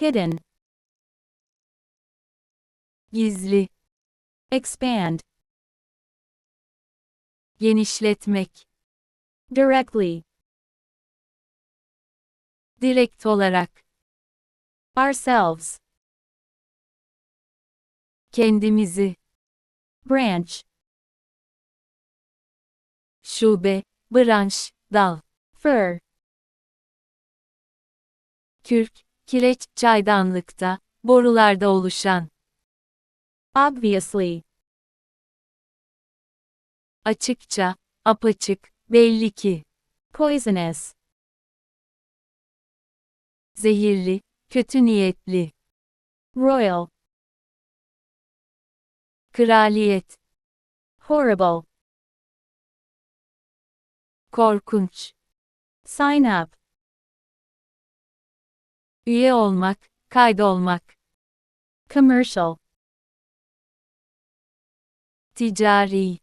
hidden, gizli, expand, genişletmek, directly, direkt olarak, ourselves, kendimizi, branch, şube, branş, dal, fur, kürk, kireç, çaydanlıkta, borularda oluşan, obviously, açıkça, apaçık, belli ki, poisonous, zehirli, kötü niyetli, royal, kraliyet, horrible, korkunç, sign up, üye olmak, kaydolmak, commercial, ticari,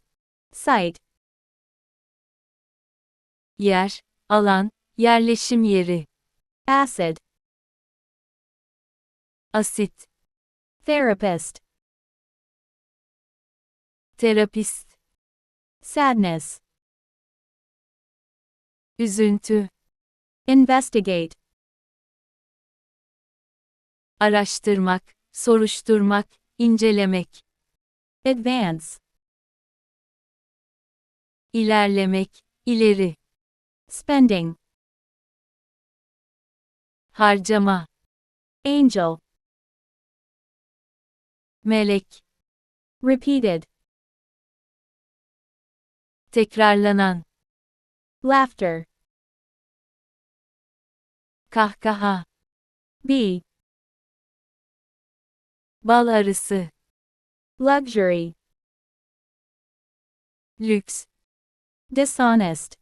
site, yer, alan, yerleşim yeri, acid, asit, therapist, terapist, sadness, üzüntü, investigate, araştırmak, soruşturmak, incelemek, advance, ilerlemek, ileri, spending, harcama, angel, melek, repeated, tekrarlanan, laughter, kahkaha, bee, bal arısı, luxury, lüks, dishonest,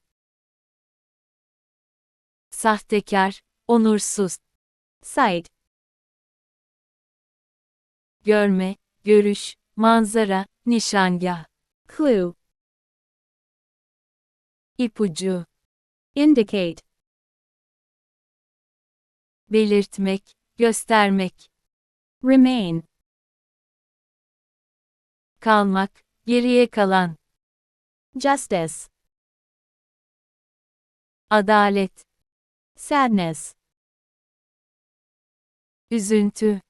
sahtekar, onursuz, sight, görme, görüş, manzara, nişangah, clue, ipucu, indicate, belirtmek, göstermek, remain, kalmak, geriye kalan, justice, adalet, sadness, üzüntü,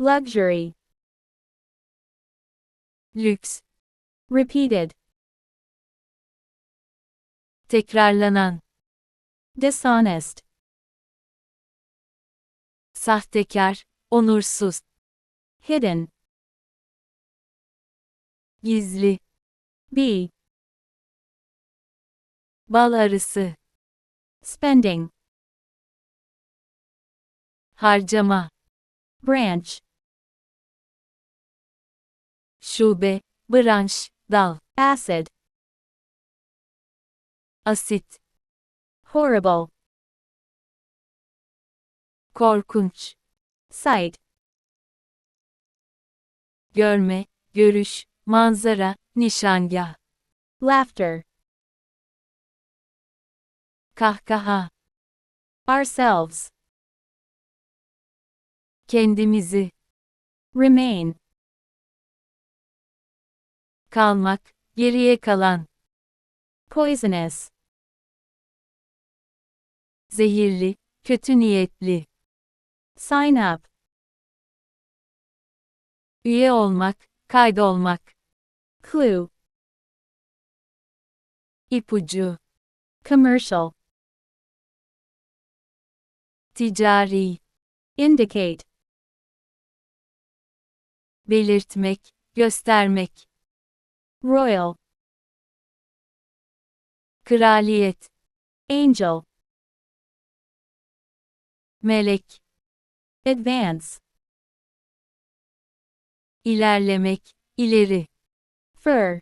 luxury, lüks, repeated, tekrarlanan, dishonest, sahtekar, onursuz, hidden, gizli, bee, bal arısı, spending, harcama, branch, şube, branş, dal, acid, asit, horrible, korkunç, sight, görme, görüş, manzara, nişangah, laughter, kahkaha, ourselves, kendimizi, remain, kalmak, geriye kalan, poisonous, zehirli, kötü niyetli, sign up, üye olmak, kaydolmak, clue, ipucu, commercial, ticari, indicate, belirtmek, göstermek, royal, kraliyet, angel, melek, advance, ilerlemek, ileri, fur,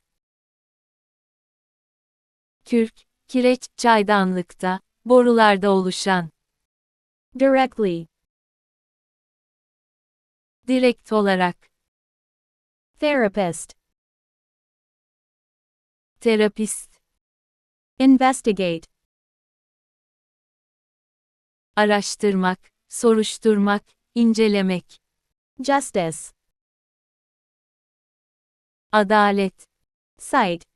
kürk, kireç, çaydanlıkta, borularda oluşan, directly, direkt olarak, therapist, terapist, investigate, araştırmak, soruşturmak, incelemek, justice, adalet, site,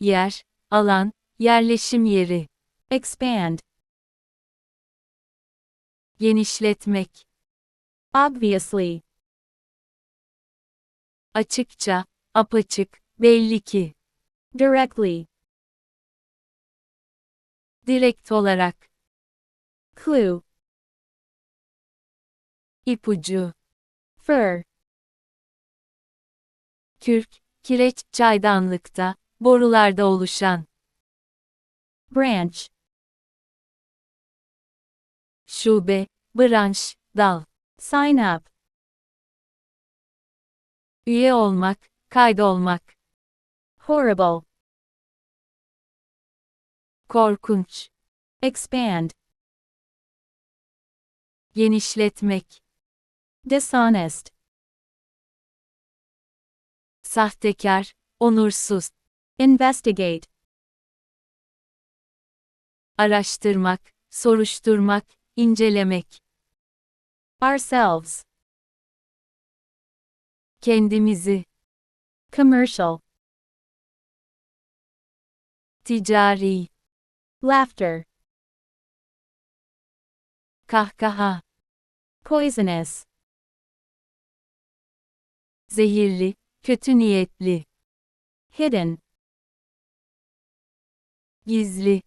yer, alan, yerleşim yeri, expand, genişletmek, obviously, açıkça, apaçık, belli ki, directly, direkt olarak, clue, ipucu, fur, kürk, kireç, çaydanlıkta, borularda oluşan, branch, şube, branş, dal, sign up, üye olmak, kaydolmak, horrible, korkunç, expand, genişletmek, dishonest, sahtekar, onursuz, investigate, araştırmak, soruşturmak, incelemek, ourselves, kendimizi, commercial, ticari, laughter, kahkaha, poisonous, zehirli, kötü niyetli, hidden, gizli,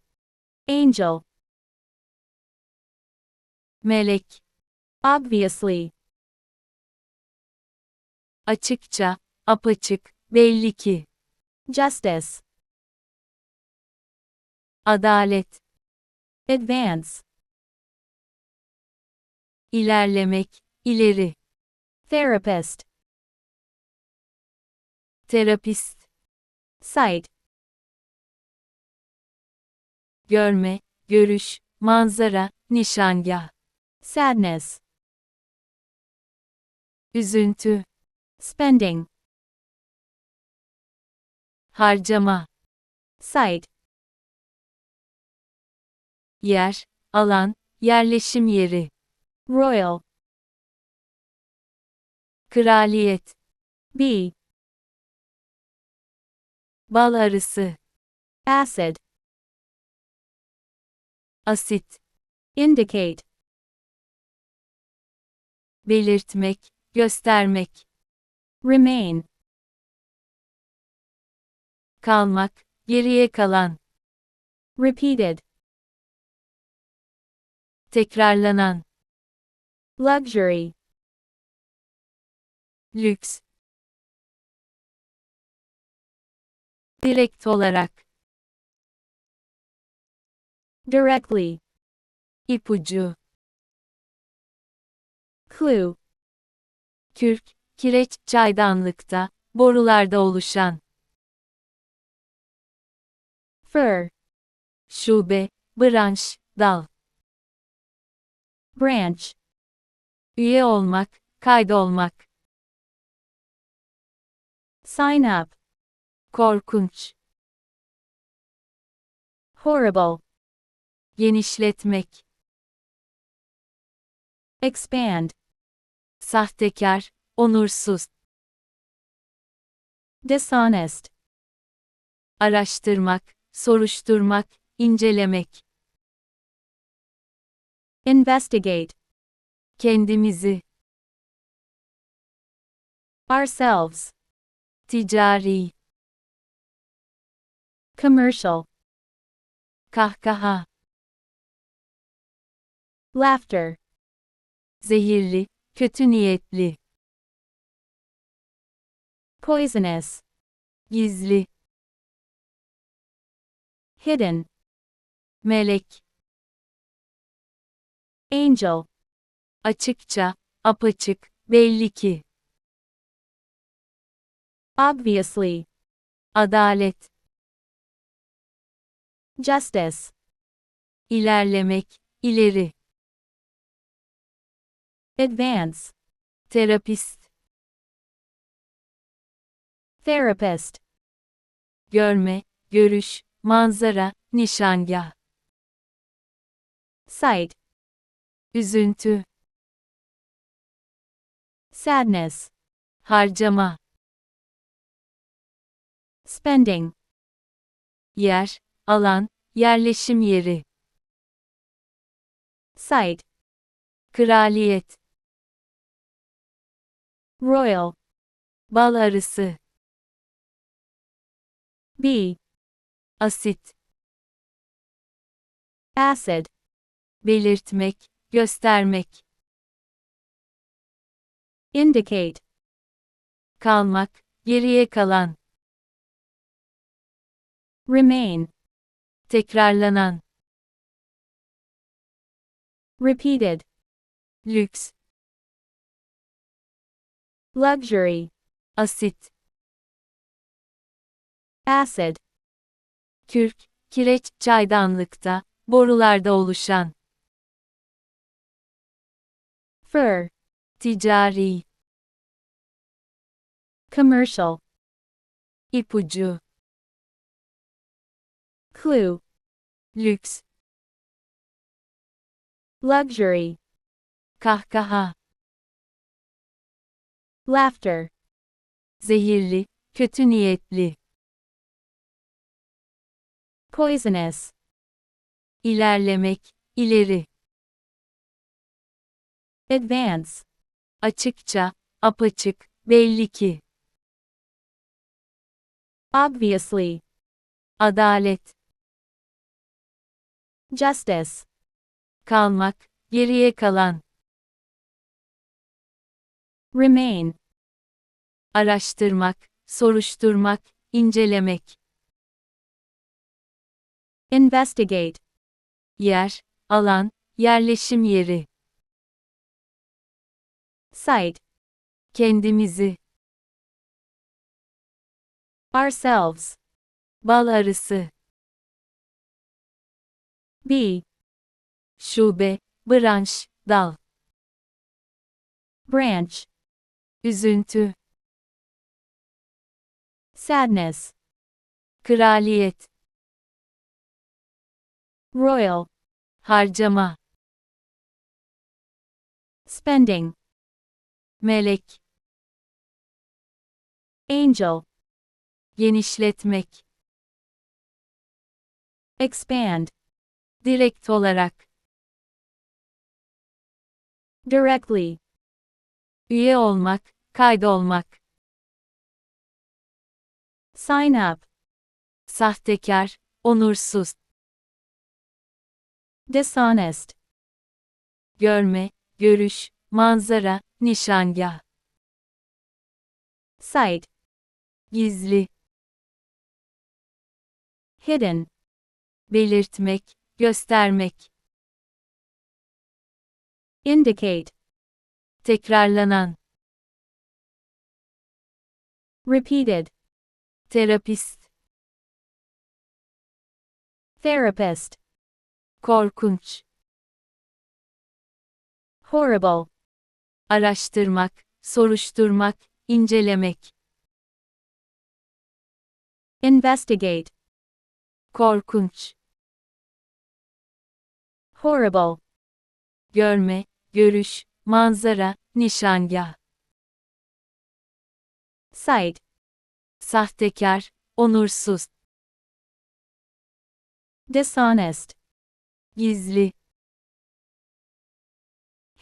angel, melek, obviously, açıkça, apaçık, belli ki, justice, adalet, advance, ilerlemek, ileri, therapist, terapist, sight, görme, görüş, manzara, nişangah, sadness, üzüntü, spending, harcama, site, yer, alan, yerleşim yeri, royal, kraliyet, bee, bal arısı, acid, asit, indicate, belirtmek, göstermek, remain, kalmak, geriye kalan, repeated, tekrarlanan, luxury, lüks, direkt olarak, directly, ipucu, clue, kürk, kireç, çaydanlıkta, borularda oluşan, fur, şube, branş, dal, branch, üye olmak, kaydolmak, sign up, korkunç, horrible, genişletmek, expand, sahtekar, onursuz, dishonest, araştırmak, soruşturmak, incelemek, investigate, kendimizi, ourselves, ticari, commercial, kahkaha, laughter, zehirli, kötü niyetli, poisonous, gizli, hidden, melek, angel, açıkça, apaçık, belli ki, obviously, adalet, justice, ilerlemek, ileri, advance, terapist, therapist, görme, görüş, manzara, nişangah, site, üzüntü, sadness, harcama, spending, yer, alan, yerleşim yeri, site, kraliyet, royal, bal arısı, B, asit, acid, belirtmek, göstermek, indicate, kalmak, geriye kalan, remain, tekrarlanan, repeated, lüks, luxury, asit, acid, kürk, kireç, çaydanlıkta, borularda oluşan, fur, ticari, commercial, ipucu, clue, lüks, luxury, kahkaha, laughter, zehirli, kötü niyetli, poisonous, ilerlemek, ileri, advance, açıkça, apaçık, belli ki, obviously, adalet, justice, kalmak, geriye kalan, remain, araştırmak, soruşturmak, incelemek, investigate, yer, alan, yerleşim yeri, site, kendimizi, ourselves, bal arısı, B, şube, branş, dal, branch, üzüntü, sadness, kraliyet, royal, harcama, spending, melek, angel, genişletmek, expand, direkt olarak, directly, üye olmak, kaydolmak, sign up, sahtekar, onursuz, dishonest, görme, görüş, manzara, nişangah, site, gizli, hidden, belirtmek, göstermek, indicate, tekrarlanan, repeated, terapist, therapist, korkunç, horrible, araştırmak, soruşturmak, incelemek, investigate, korkunç, horrible, görme, görüş, manzara, nişangah, site, sahtekar, onursuz, dishonest, gizli,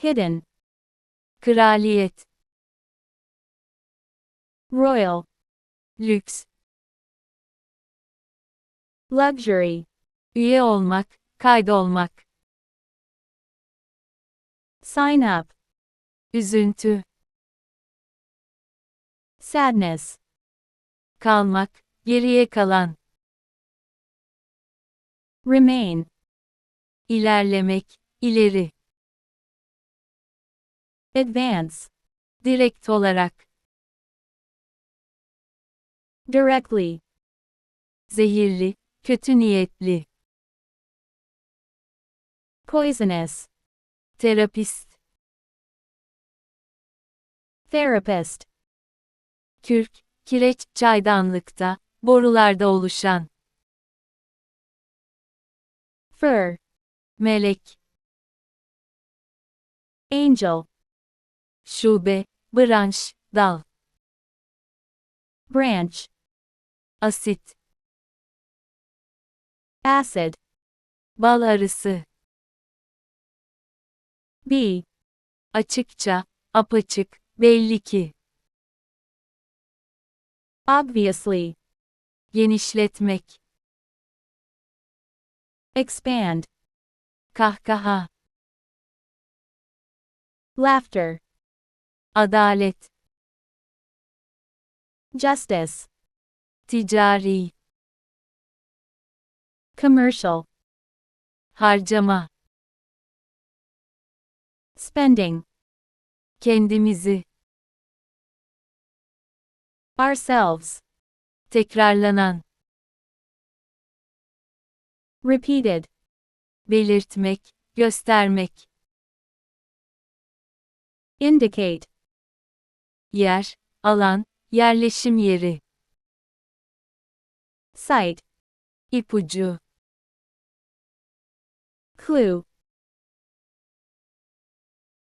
hidden, kraliyet, royal, lüks, luxury, üye olmak, kaydolmak, sign up, üzüntü, sadness, kalmak, geriye kalan, remain, ilerlemek, ileri, advance, direkt olarak, directly, zehirli, kötü niyetli, poisonous, terapist, therapist, kürk, kireç, çaydanlıkta, borularda oluşan, fur, melek, Angel. şube, branş, dal, Branch. asit, Acid. bal arısı, Bee. açıkça, apaçık, belli ki, Obviously. genişletmek, Expand. kahkaha, Laughter. adalet, Justice. ticari, Commercial. harcama, Spending. kendimizi, Ourselves. tekrarlanan, Repeated. belirtmek, göstermek, Indicate. yer, alan, yerleşim yeri, Site. ipucu, Clue.